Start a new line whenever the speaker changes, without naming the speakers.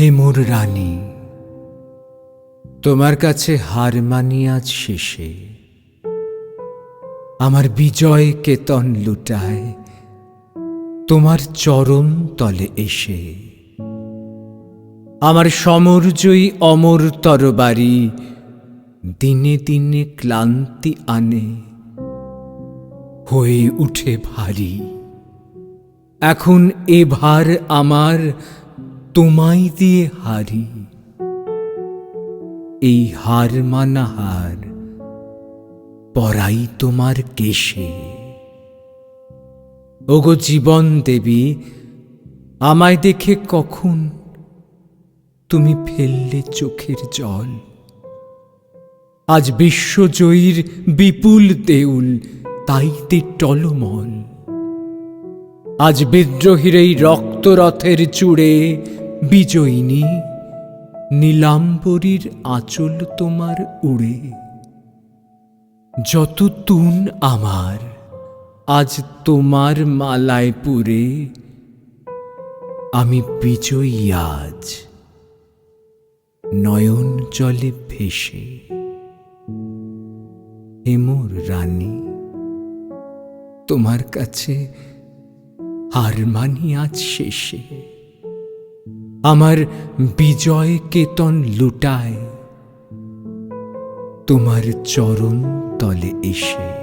হে মোর রানী, তোমার কাছে হার মানি আজ শেষে। আমার বিজয় কেতন লুটায়, তোমার চরণ তলে এসে। আমার সমরজয়ী অমর তরবারি দিনে দিনে ক্লান্তি আনে, হয়ে উঠে ভারী। এখন এ ভার আমার তোমায় দিয়ে হারি। এই হার মানা হার পরাই তোমার কেশে। ওগো জীবন দেবী, আমায় দেখে কখন তুমি ফেললে চোখের জল। আজ বিশ্বজয়ীর বিপুল দেউল, তাইতে টলমল। আজ বিদ্রোহীর এই রক্তরথের চূড়ে বিজয়িনী, নীলাম্বরীর আঁচল তোমার উড়ে। যত তুন আমার, আজ তোমার মালায় পুরে আমি বিজয়ী আজ, নয়ন জলে ভেসে। হেমোর রানী, তোমার কাছে হার মানি আজ শেষে। আমার বিজয় কেতন লুটায় তোমার চরণ তলে এসে।